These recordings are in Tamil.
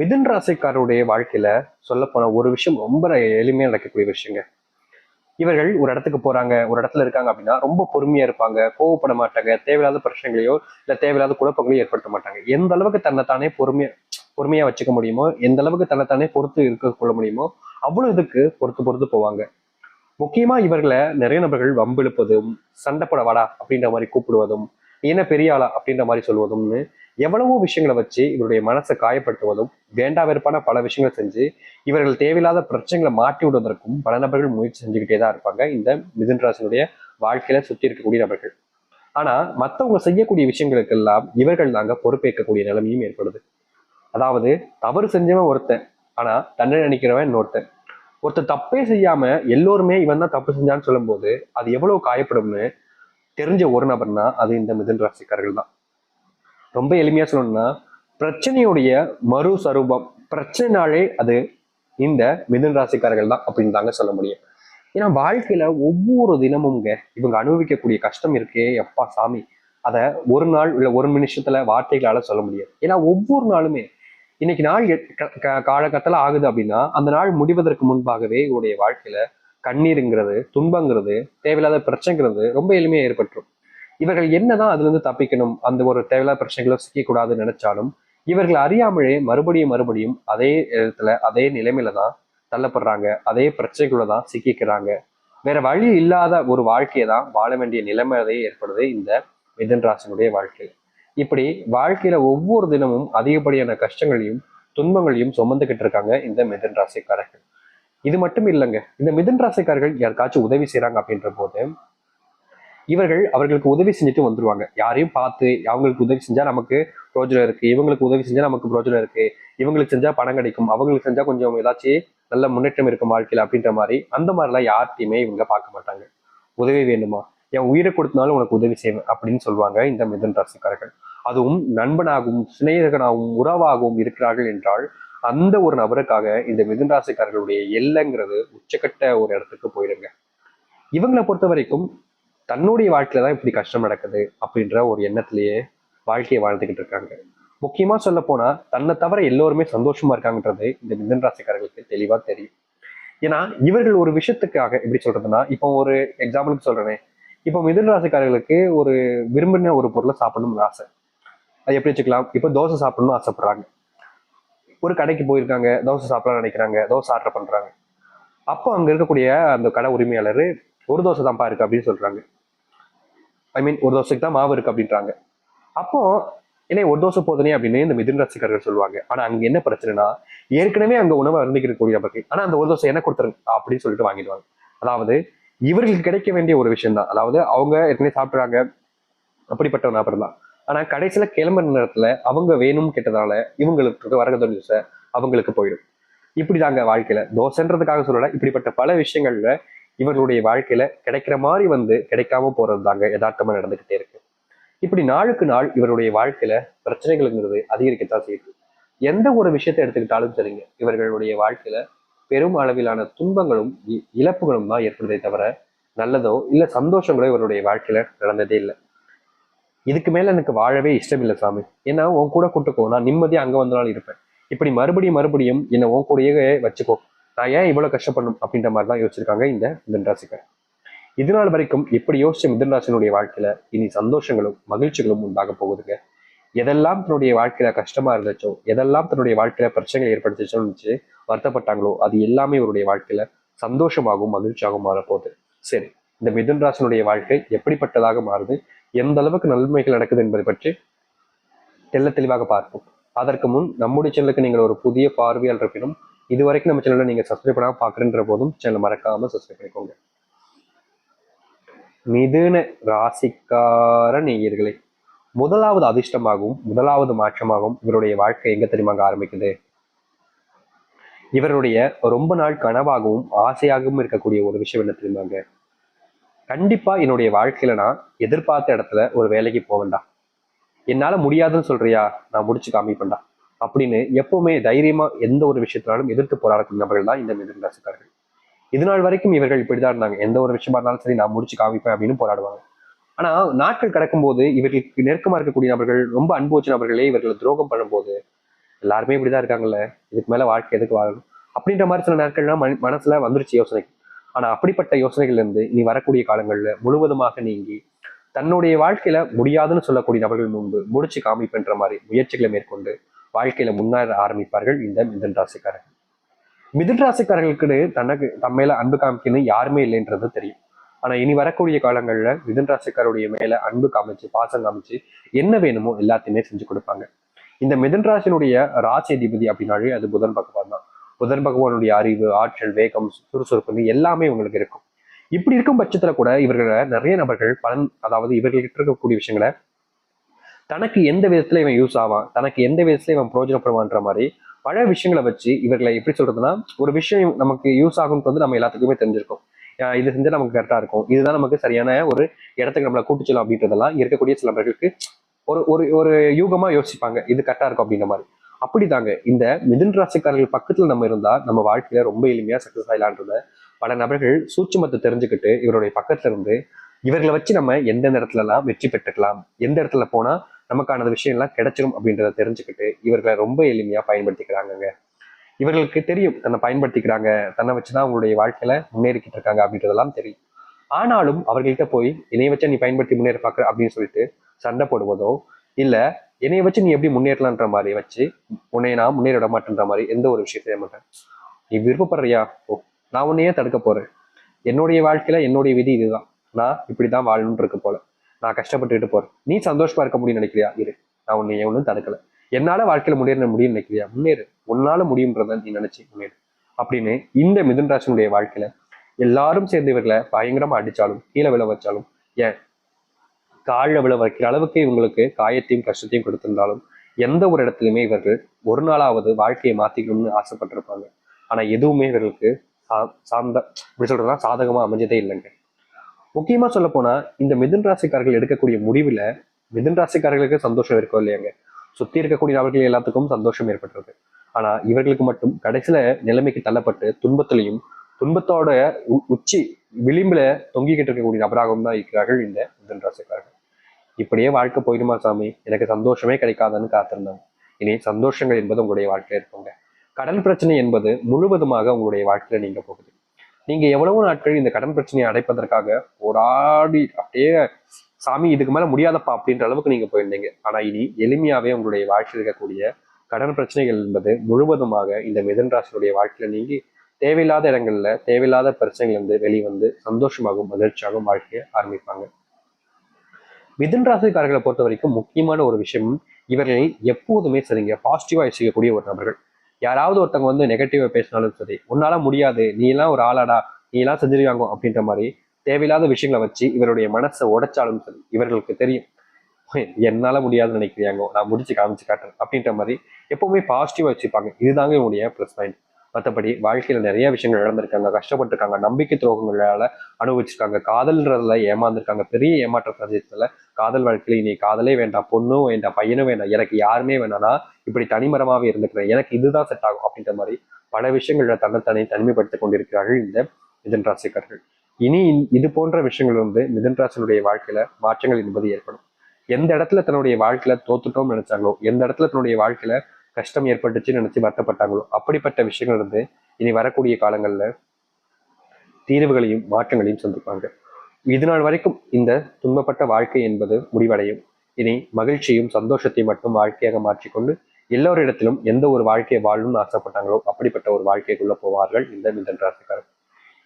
மிதுன் ராசிக்காரருடைய வாழ்க்கையில சொல்லப்போன ஒரு விஷயம் ரொம்ப எளிமையா நடக்கக்கூடிய விஷயங்க. இவர்கள் ஒரு இடத்துக்கு போறாங்க ஒரு இடத்துல இருக்காங்க அப்படின்னா ரொம்ப பொறுமையா இருப்பாங்க கோவப்பட மாட்டாங்க தேவையில்லாத பிரச்சனைகளையோ இல்ல தேவையில்லாத குழப்பங்களையோ ஏற்படுத்த மாட்டாங்க. எந்த அளவுக்கு தன்னைத்தானே பொறுமையா பொறுமையா வச்சுக்க முடியுமோ எந்த அளவுக்கு தன்னைத்தானே பொறுத்து இருக்க கொள்ள முடியுமோ அவ்வளவு இதுக்கு பொறுத்து பொறுத்து போவாங்க. முக்கியமா இவர்களை நிறைய நபர்கள் வம்பிழுப்பதும் சண்டைப்பட வாடா அப்படின்ற மாதிரி கூப்பிடுவதும் என்ன பெரிய ஆளா அப்படின்ற மாதிரி சொல்வதும்னு எவ்வளவோ விஷயங்களை வச்சு இவருடைய மனசை காயப்படுத்துவதும் வேண்டா வெறுப்பான பல விஷயங்களை செஞ்சு இவர்கள் தேவையில்லாத பிரச்சனைகளை மாட்டி விடுவதற்கும் பல நபர்கள் முயற்சி செஞ்சுக்கிட்டே தான் இருப்பாங்க. இந்த மிதுன்ராசனுடைய வாழ்க்கையில சுற்றி இருக்கக்கூடிய நபர்கள். ஆனா மற்றவங்க செய்யக்கூடிய விஷயங்களுக்கெல்லாம் இவர்கள் தாங்க பொறுப்பேற்கக்கூடிய நிலைமையும் ஏற்படுது. அதாவது தவறு செஞ்சவன் ஒருத்தன் ஆனா தண்டனை நினைக்கிறவன் இன்னொருத்தன். ஒருத்தர் தப்பே செய்யாம எல்லோருமே இவன் தான் தப்பு செஞ்சான்னு சொல்லும்போது அது எவ்வளவு காயப்படும்னு தெரிஞ்ச ஒரு நபர்னா அது இந்த மிதுன் ராசிக்காரர்கள் தான். ரொம்ப எளிமையாக சொல்லணும்னா பிரச்சனையுடைய மறு சரூபம் பிரச்சனைனாலே அது இந்த மிதுன் ராசிக்காரர்கள் தான் அப்படின்னு தாங்க சொல்ல முடியும். ஏன்னா வாழ்க்கையில ஒவ்வொரு தினமும்ங்க இவங்க அனுபவிக்கக்கூடிய கஷ்டம் இருக்கே எப்பா சாமி. அதை ஒரு நாள் இல்லை ஒரு நிமிஷத்துல வார்த்தைகளால சொல்ல முடியாது. ஏன்னா ஒவ்வொரு நாளுமே இன்னைக்கு நாள் காலகட்டத்தில் க- க- ஆகுது அப்படின்னா அந்த நாள் முடிவதற்கு முன்பாகவே இவருடைய வாழ்க்கையில கண்ணீருங்கிறது துன்பங்கிறது தேவையில்லாத பிரச்சனைங்கிறது ரொம்ப எளிமையாக ஏற்பட்டுரும். இவர்கள் என்னதான் அதுல இருந்து தப்பிக்கணும்? அந்த ஒரு தேவையில்லாத பிரச்சனைகளோ சிக்கக்கூடாதுன்னு நினைச்சாலும் இவர்கள் அறியாமலே மறுபடியும் மறுபடியும் அதே இடத்துல அதே நிலைமையில தான் தள்ளப்படுறாங்க. அதே பிரச்சனைக்குள்ள தான் சிக்கிக்கிறாங்க. வேற வழி இல்லாத ஒரு வாழ்க்கையை தான் வாழ வேண்டிய நிலைமையே ஏற்படுது இந்த மிதன் ராசினுடைய வாழ்க்கையில் இப்படி வாழ்க்கையில ஒவ்வொரு தினமும் அதிகப்படியான கஷ்டங்களையும் துன்பங்களையும் சுமந்துகிட்டு இருக்காங்க இந்த மிதன் ராசிக்காரர்கள். இது மட்டும் இல்லைங்க. இந்த மிதன் ராசிக்காரர்கள் யாருக்காச்சும் உதவி செய்றாங்க அப்படின்ற போது இவர்கள் அவர்களுக்கு உதவி செஞ்சுட்டு வந்துருவாங்க. யாரையும் பார்த்து அவங்களுக்கு உதவி செஞ்சா நமக்கு பிரோஜனம் இருக்கு. இவங்களுக்கு உதவி செஞ்சா நமக்கு பிரோஜனம் இருக்கு. இவங்களுக்கு செஞ்சா பணம் கிடைக்கும். அவங்களுக்கு செஞ்சா கொஞ்சம் ஏதாச்சும் நல்ல முன்னேற்றம் இருக்கும் வாழ்க்கையில அப்படின்ற மாதிரி அந்த மாதிரிலாம் யார்ட்டையுமே இவங்க பார்க்க மாட்டாங்க. உதவி வேண்டுமா என் உயிரை கொடுத்தனாலும் உனக்கு உதவி செய்வேன் அப்படின்னு சொல்லுவாங்க இந்த மிதன் ராசிக்காரர்கள். அதுவும் நண்பனாகவும் சிநேகனாகவும் உறவாகவும் இருக்கிறார்கள் என்றால் அந்த ஒரு நபருக்காக இந்த மிதன் ராசிக்காரர்களுடைய எல்லைங்கிறது உச்சக்கட்ட ஒரு இடத்துக்கு போயிடுங்க. இவங்களை பொறுத்த வரைக்கும் தன்னுடைய வாழ்க்கையில தான் இப்படி கஷ்டம் நடக்குது அப்படின்ற ஒரு எண்ணத்திலேயே வாழ்க்கையை வாழ்ந்துகிட்டு இருக்காங்க. முக்கியமா சொல்ல போனா தன்னை தவிர எல்லோருமே சந்தோஷமா இருக்காங்கன்றது இந்த மிதன் ராசிக்காரர்களுக்கு தெளிவா தெரியும். ஏன்னா இவர்கள் ஒரு விஷயத்துக்காக எப்படி சொல்றதுன்னா இப்போ ஒரு எக்ஸாம்பிளுக்கு சொல்றேனே. இப்போ மிதன் ராசிக்காரர்களுக்கு ஒரு விரும்பின ஒரு பொருளை சாப்பிடணும்னு ஆசை. அது எப்படி வச்சுக்கலாம்? இப்போ தோசை சாப்பிடணும்னு ஆசைப்படுறாங்க. ஒரு கடைக்கு போயிருக்காங்க தோசை சாப்பிடலாம் நினைக்கிறாங்க தோசை ஆர்டர் பண்றாங்க. அப்போ அங்க இருக்கக்கூடிய அந்த கடை உரிமையாளர் ஒரு தோசை தான்ப்பா இருக்கு அப்படின்னு சொல்றாங்க. ஐ மீன் ஒரு தோசைக்கு தான் மாவு இருக்கு அப்படின்றாங்க. அப்போ ஏன்னா ஒரு தோசை போதனே அப்படின்னு இந்த மிதின் ரசிகர்கள் சொல்லுவாங்க. ஆனா அங்க என்ன பிரச்சனைனா ஏற்கனவே அங்க உணவை அருந்திக்கக்கூடிய நபர்கள் ஆனா அந்த ஒரு தோசை என்ன கொடுத்துருங்க அப்படின்னு சொல்லிட்டு வாங்கிடுவாங்க. அதாவது இவர்களுக்கு கிடைக்க வேண்டிய ஒரு விஷயம் தான். அதாவது அவங்க ஏற்கனவே சாப்பிட்றாங்க அப்படிப்பட்ட ஒரு நபர் தான். ஆனா கடைசியில கிளம்புற நேரத்துல அவங்க வேணும் கேட்டதால இவங்களுக்கு வரக தோசை அவங்களுக்கு போயிடும். இப்படி தாங்க வாழ்க்கையில. தோசைன்றதுக்காக சொல்லல இப்படிப்பட்ட பல விஷயங்கள்ல இவர்களுடைய வாழ்க்கையில கிடைக்கிற மாதிரி வந்து கிடைக்காம போறது தாங்க யதார்த்தமா நடந்துகிட்டே இருக்கு. இப்படி நாளுக்கு நாள் இவருடைய வாழ்க்கையில பிரச்சனைகள்ங்கிறது அதிகரிக்கத்தான் செய்யுது. எந்த ஒரு விஷயத்தை எடுத்துக்கிட்டாலும் சரிங்க இவர்களுடைய வாழ்க்கையில பெரும் அளவிலான துன்பங்களும் இ- இழப்புகளும் தான் ஏற்படுதே தவிர நல்லதோ இல்ல சந்தோஷங்களோ இவருடைய வாழ்க்கையில நடந்ததே இல்லை. இதுக்கு மேல எனக்கு வாழவே இஷ்டம் இல்லை சாமி. ஏன்னா உன் கூட கூட்டுக்கோ நான் நிம்மதியா அங்க வந்தாலும் இருப்பேன். இப்படி மறுபடியும் மறுபடியும் என்னை உன் கூடயே வச்சுக்கோ. நான் ஏன் இவ்வளோ கஷ்டப்படணும் அப்படின்ற மாதிரி தான் யோசிச்சிருக்காங்க இந்த மிதன் ராசிக்கார் இது நாள் வரைக்கும் எப்படி யோசிச்ச மிதன் ராசினுடைய வாழ்க்கையில இனி சந்தோஷங்களும் மகிழ்ச்சிகளும் உண்டாக போகுதுங்க. எதெல்லாம் தன்னுடைய வாழ்க்கையில கஷ்டமா இருந்துச்சோ எதெல்லாம் தன்னுடைய வாழ்க்கையில பிரச்சனைகள் ஏற்படுத்துச்சோன்னு நினைச்சு வருத்தப்பட்டாங்களோ அது எல்லாமே இவருடைய வாழ்க்கையில சந்தோஷமாகவும் மகிழ்ச்சியாகவும் மாறப்போகுது. சரி இந்த மிதுன் ராசினுடைய வாழ்க்கை எப்படிப்பட்டதாக மாறுது எந்த அளவுக்கு நன்மைகள் நடக்குது என்பதை பற்றி தெல்ல தெளிவாக பார்ப்போம். அதற்கு முன் நம்முடைய சேனலுக்கு நீங்கள் ஒரு புதிய பார்வையாளர் இருப்பினும் இது வரைக்கும் நம்ம சேனலில் நீங்க சப்ஸ்கிரைப் பண்ணாமல் பார்க்குறன்ற போதும் சேனலை மறக்காம சப்ஸ்கிரைப் பண்ணிக்கோங்க. மிதுன ராசிக்கார நேயர்களே முதலாவது அதிர்ஷ்டமாகவும் முதலாவது மாற்றமாகவும் இவருடைய வாழ்க்கை எங்க தெரியுமாங்க ஆரம்பிக்குது? இவருடைய ரொம்ப நாள் கனவாகவும் ஆசையாகவும் இருக்கக்கூடிய ஒரு விஷயம் என்ன தெரியுமாங்க கண்டிப்பா என்னுடைய வாழ்க்கையில நான் எதிர்பார்த்த இடத்துல ஒரு வேலைக்கு போவேண்டா என்னால முடியாதுன்னு சொல்றியா? நான் முடிச்சு காமிப்பேன்டா. அப்படின்னு எப்பவுமே தைரியமா எந்த ஒரு விஷயத்தினாலும் எதிர்த்து போராடக்கூடிய நபர்கள் தான் இந்த மிதுன ராசிக்காரர்கள். இது நாள் வரைக்கும் இவர்கள் இப்படிதான் இருந்தாங்க. எந்த ஒரு விஷயமா இருந்தாலும் சரி நான் முடிச்சு காமிப்பேன் அப்படின்னு போராடுவாங்க. ஆனா நாட்கள் கடக்கும்போது இவர்களுக்கு நெருக்கமா இருக்கக்கூடிய நபர்கள் ரொம்ப அன்பு வச்ச நபர்களே இவர்களை துரோகம் பண்ணும்போது எல்லாருமே இப்படிதான் இருக்காங்கல்ல. இதுக்கு மேல வாழ்க்கை எதுக்கு வாழணும்? அப்படின்ற மாதிரி சில நாட்கள்லாம் மன- மனசுல வந்துருச்சு யோசனை. ஆனா அப்படிப்பட்ட யோசனைகள் இருந்து இனி வரக்கூடிய காலங்கள்ல முழுவதுமாக நீங்கி தன்னுடைய வாழ்க்கையில முடியாதுன்னு சொல்லக்கூடிய நபர்கள் முன்பு முடிச்சு காமிப்பேன்ற மாதிரி முயற்சிகளை மேற்கொண்டு வாழ்க்கையில முன்னேற ஆரம்பிப்பார்கள் இந்த மிதன் ராசிக்காரர்கள். மிதன் ராசிக்காரர்களுக்கு தனக்கு தம் மேல அன்பு காமிக்கணும் யாருமே இல்லைன்றது தெரியும். ஆனா இனி வரக்கூடிய காலங்கள்ல மிதுன் ராசிக்காருடைய மேல அன்பு காமிச்சு பாசம் காமிச்சு என்ன வேணுமோ எல்லாத்தையுமே செஞ்சு கொடுப்பாங்க. இந்த மிதுன் ராசினுடைய ராசி அதிபதி அப்படின்னாலே அது புதன் பகவான் தான். புதன் பகவானுடைய அறிவு ஆற்றல் வேகம் சுறுசுறுப்பு எல்லாமே உங்களுக்கு இருக்கும். இப்படி இருக்கும் பட்சத்துல கூட இவர்களை நிறைய நபர்கள் பலன் அதாவது இவர்கள்கிட்ட இருக்கக்கூடிய விஷயங்களை தனக்கு எந்த விதத்துல இவன் யூஸ் ஆவான் தனக்கு எந்த விதத்துல இவன் பிரயோஜனப்படுவான்ற மாதிரி பல விஷயங்களை வச்சு இவர்களை எப்படி சொல்றதுன்னா ஒரு விஷயம் நமக்கு யூஸ் ஆகும்னு வந்து நம்ம எல்லாத்துக்குமே தெரிஞ்சிருக்கும். இது செஞ்சா நமக்கு கரெக்டா இருக்கும். இதுதான் நமக்கு சரியான ஒரு இடத்துக்கு நம்மளை கூட்டு செல்லும் அப்படின்றதெல்லாம் இருக்கக்கூடிய சில நபர்களுக்கு ஒரு ஒரு ஒரு யூகமா யோசிப்பாங்க. இது கரெக்டா இருக்கும் அப்படின்ற மாதிரி. அப்படிதாங்க. இந்த மிதுன் ராசிக்காரர்கள் பக்கத்துல நம்ம இருந்தா நம்ம வாழ்க்கையில ரொம்ப எளிமையா சக்சஸ் ஆகலான்றத பல நபர்கள் சூட்சுமத்தை தெரிஞ்சுக்கிட்டு இவருடைய பக்கத்துல இருந்து இவர்களை வச்சு நம்ம எந்தெந்த இடத்துல எல்லாம் வெற்றி பெற்றுக்கலாம் எந்த இடத்துல போனா நமக்கான விஷயம்லாம் கிடைச்சிரும் அப்படின்றத தெரிஞ்சுக்கிட்டு இவர்களை ரொம்ப எளிமையா பயன்படுத்திக்கிறாங்கங்க. இவர்களுக்கு தெரியும் தன்னை பயன்படுத்திக்கிறாங்க தன்னை வச்சுதான் அவங்களுடைய வாழ்க்கையில முன்னேறிக்கிட்டு இருக்காங்க அப்படின்றதெல்லாம் தெரியும். ஆனாலும் அவர்கள்ட்ட போய் என்னைய வச்சு நீ பயன்படுத்தி முன்னேற பாக்குற அப்படின்னு சொல்லிட்டு சண்டை போடுவதோ இல்லை என்னைய வச்சு நீ எப்படி முன்னேறலான்ற மாதிரி வச்சு உன்னை நான் முன்னேற விட மாட்டேன்ற மாதிரி எந்த ஒரு விஷயம் செய்ய மாட்டேன் நீ விருப்பப்படுறியா? ஓ நான் உன்னையே தடுக்க போறேன். என்னுடைய வாழ்க்கையில என்னுடைய விதி இதுதான். நான் இப்படிதான் வாழணும்னு இருக்கு போல. நான் கஷ்டப்பட்டுக்கிட்டு போறேன். நீ சந்தோஷமா இருக்க முடியும்னு நினைக்கிறியா? இரு. நான் உன்னை ஒன்றும் தடுக்கல. என்னால வாழ்க்கையில முன்னேற முடியும்னு நினைக்கிறியா? முன்னேறு. உன்னால முடியும்ன்றத நீ நினைச்சு முன்னேறு. அப்படின்னு இந்த மிதுன் ராசினுடைய வாழ்க்கையில எல்லாரும் சேர்ந்து இவர்களை பயங்கரமா அடிச்சாலும் கீழே விழ வச்சாலும் ஏன்? காலில் விழ வைக்கிற அளவுக்கு இவங்களுக்கு காயத்தையும் கஷ்டத்தையும் கொடுத்திருந்தாலும் எந்த ஒரு இடத்துலையுமே இவர்கள் ஒரு நாளாவது வாழ்க்கையை மாத்திக்கணும்னு ஆசைப்பட்டிருப்பாங்க. ஆனா எதுவுமே இவர்களுக்கு சா- சார்ந்த இப்படி சொல்றதுன்னா சாதகமா அமைஞ்சதே இல்லைங்க. முக்கியமாக சொல்ல போனால் இந்த மிதுன் ராசிக்காரர்கள் எடுக்கக்கூடிய முடிவில் மிதுன் ராசிக்காரர்களுக்கு சந்தோஷம் இருக்கோ இல்லையாங்க? சுற்றி இருக்கக்கூடிய நபர்கள் எல்லாத்துக்கும் சந்தோஷம் ஏற்பட்டுருது ஆனால் இவர்களுக்கு மட்டும் கடைசியில் நிலைமைக்கு தள்ளப்பட்டு துன்பத்திலையும் துன்பத்தோட உ- உச்சி விளிம்பில் தொங்கிக்கிட்டு இருக்கக்கூடிய நபராகவும் தான் இருக்கிறார்கள் இந்த மிதுன் ராசிக்காரர்கள். இப்படியே வாழ்க்கை போயிடுமா சாமி? எனக்கு சந்தோஷமே கிடைக்காதுன்னு காத்திருந்தாங்க. இனி சந்தோஷங்கள் என்பது உங்களுடைய வாழ்க்கையில் இருக்குங்க. கடன் பிரச்சனை என்பது முழுவதுமாக உங்களுடைய வாழ்க்கையில நீங்க போகுது. நீங்க எவ்வளவு நாட்கள் இந்த கடன் பிரச்சனையை அடைப்பதற்காக போராடி அப்படியே சாமி இதுக்கு மேல முடியாதப்பா அப்படின்ற அளவுக்கு நீங்க போயிருந்தீங்க. ஆனா இனி எளிமையாவே உங்களுடைய வாழ்க்கையில் இருக்கக்கூடிய கடன் பிரச்சனைகள் என்பது முழுவதுமாக இந்த மிதன் ராசியுடைய வாழ்க்கையில நீங்கி தேவையில்லாத இடங்கள்ல தேவையில்லாத பிரச்சனைகள் இருந்து வெளிவந்து சந்தோஷமாகவும் மகிழ்ச்சியாகவும் வாழ்க்கையை ஆரம்பிப்பாங்க. மிதன் ராசிக்காரர்களை பொறுத்த வரைக்கும் முக்கியமான ஒரு விஷயம் இவர்களை எப்போதுமே சரிங்க பாசிட்டிவா யோசிக்கக்கூடிய ஒரு நபர்கள். யாராவது ஒருத்தவங்க வந்து நெகட்டிவா பேசினாலும் சரி உன்னால முடியாது நீ எல்லாம் ஒரு ஆளாடா நீ எல்லாம் செஞ்சிருவாங்க அப்படின்ற மாதிரி தேவையில்லாத விஷயங்களை வச்சு இவருடைய மனசை உடைச்சாலும் சரி இவர்களுக்கு தெரியும் என்னால முடியாதுன்னு நினைக்கிறாங்க நான் முடிச்சு காமிச்சு காட்டுறேன் அப்படின்ற மாதிரி எப்பவுமே பாசிட்டிவா வச்சுப்பாங்க. இதுதாங்க இவனுடைய ப்ளஸ் பாயிண்ட் மற்றபடி வாழ்க்கையில் நிறைய விஷயங்கள் இழந்திருக்காங்க கஷ்டப்பட்டிருக்காங்க. நம்பிக்கை துரோகங்களால் அனுபவிச்சிருக்காங்க. காதல்ன்றதுல ஏமாந்துருக்காங்க. பெரிய ஏமாற்ற சந்திச்சதுல காதல் வாழ்க்கையில் இனி காதலே வேண்டாம் பொண்ணும் வேண்டாம் பையனும் வேண்டாம் எனக்கு யாருமே வேணாம்னா இப்படி தனிமரமாகவே இருந்துக்கிறேன். எனக்கு இதுதான் செட் ஆகும் அப்படின்ற மாதிரி பல விஷயங்களில் தன்னைத்தானே தனிமைப்படுத்திக் கொண்டிருக்கிறார்கள் இந்த மிதன் ராசிக்காரர்கள். இனி இது போன்ற விஷயங்கள் வந்து மிதன் ராசினுடைய வாழ்க்கையில மாற்றங்கள் என்பது ஏற்படும். எந்த இடத்துல தன்னுடைய வாழ்க்கையில தோத்துட்டோம்னு நினைச்சாங்களோ எந்த இடத்துல தன்னுடைய வாழ்க்கையில கஷ்டம் ஏற்பட்டுச்சுன்னு நினைச்சு வருத்தப்பட்டாங்களோ? அப்படிப்பட்ட விஷயங்கள் இருந்து இனி வரக்கூடிய காலங்கள்ல தீர்வுகளையும் மாற்றங்களையும் சந்திப்பாங்க. இது நாள் வரைக்கும் இந்த துன்பப்பட்ட வாழ்க்கை என்பது முடிவடையும். இனி மகிழ்ச்சியும் சந்தோஷத்தையும் மட்டும் வாழ்க்கையாக மாற்றிக்கொண்டு எல்லோரிடத்திலும் எந்த ஒரு வாழ்க்கையை வாழணும்னு ஆசைப்பட்டாங்களோ அப்படிப்பட்ட ஒரு வாழ்க்கைக்குள்ள போவார்கள் இந்த மிதன் ராசிக்காரர்.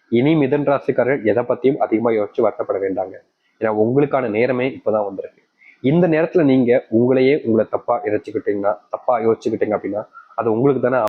இனி மிதன் ராசிக்காரர்கள் எதை பத்தியும் அதிகமா யோசிச்சு வருத்தப்பட வேண்டாங்க. ஏன்னா உங்களுக்கான நேரமே இப்பதான் வந்திருக்கு. இந்த நேரத்துல நீங்க உங்களையே உங்களை தப்பா இறைச்சிக்கிட்டீங்கன்னா தப்பா யோசிச்சுக்கிட்டீங்க அப்படின்னா அது உங்களுக்கு தானே